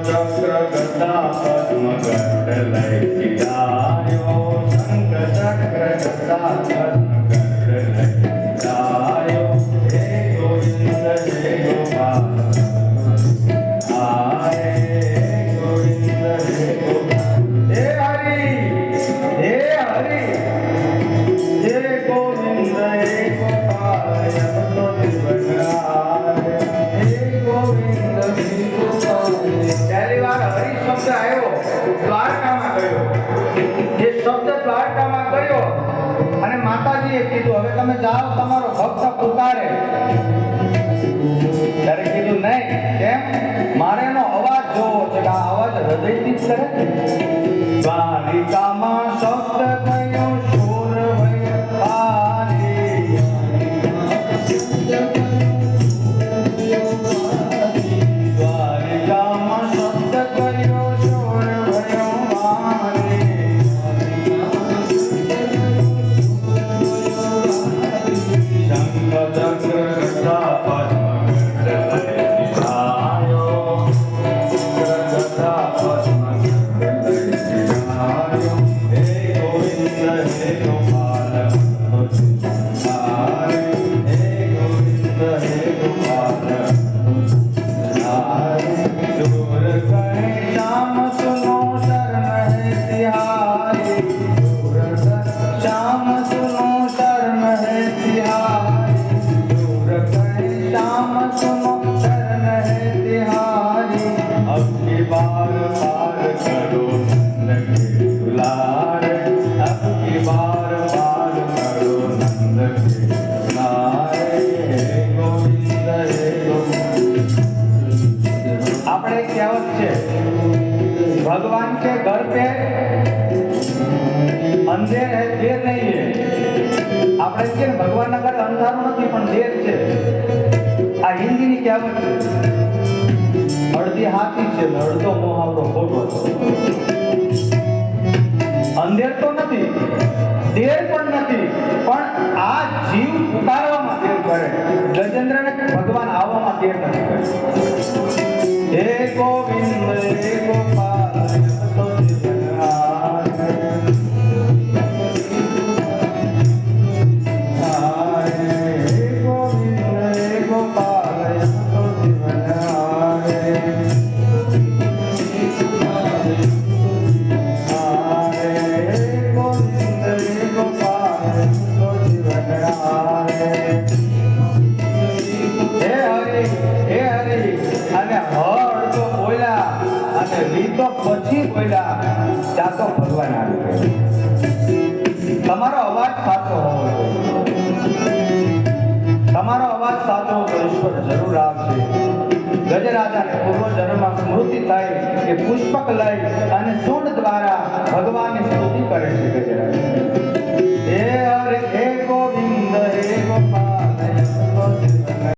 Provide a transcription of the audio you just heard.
ચક્ર ગદા પદ્મ ગરુડ લઈ શબ્દ આવ્યો દ્વારકામાં ગયો જે શબ્દ દ્વારકામાં ગયો અને માતાજીએ કીધું હવે તમે જાઓ તમારો ભક્ત પુકારે ત્યારે કીધું નહીં કેમ મારે એનો અવાજ જોવો છે આ અવાજ હૃદયથી જ કરે દ્વારિકામાં શબ્દ તિહારી. अब की बार बार करो नंद के दुलार अब की बार बार करो नंद के दुलार हे गोविंद हे गोविंद આપણે એક કહેવત છે ભગવાન के घर पे અંધેર है દેર નહીં है આપણે કહીએ ને ભગવાનના ઘરે અંધારું નથી પણ દેર છે આ હિન્દીની કહેવત છે અડધી હાથી છે ને અડધો મોહાવરો ખોટો અંધેર તો નથી, દેર પણ નથી, પણ આ જીવ ઉતારવામાં દેર કરે. ગજેન્દ્રને ભગવાન આવવામાં દેર નથી કરે. હે ગોવિંદ અને પછી બોલ્યા ત્યાં તો તમારો અવાજ સાચો હોવો તમારો અવાજ સાચો તો ઈશ્વર જરૂર આવશે ગજરાજાને પૂર્વ જન્મમાં સ્મૃતિ થઈ કે પુષ્પક લઈ અને સૂંઢ દ્વારા ભગવાનની સ્તુતિ કરે છે ગજરાજ.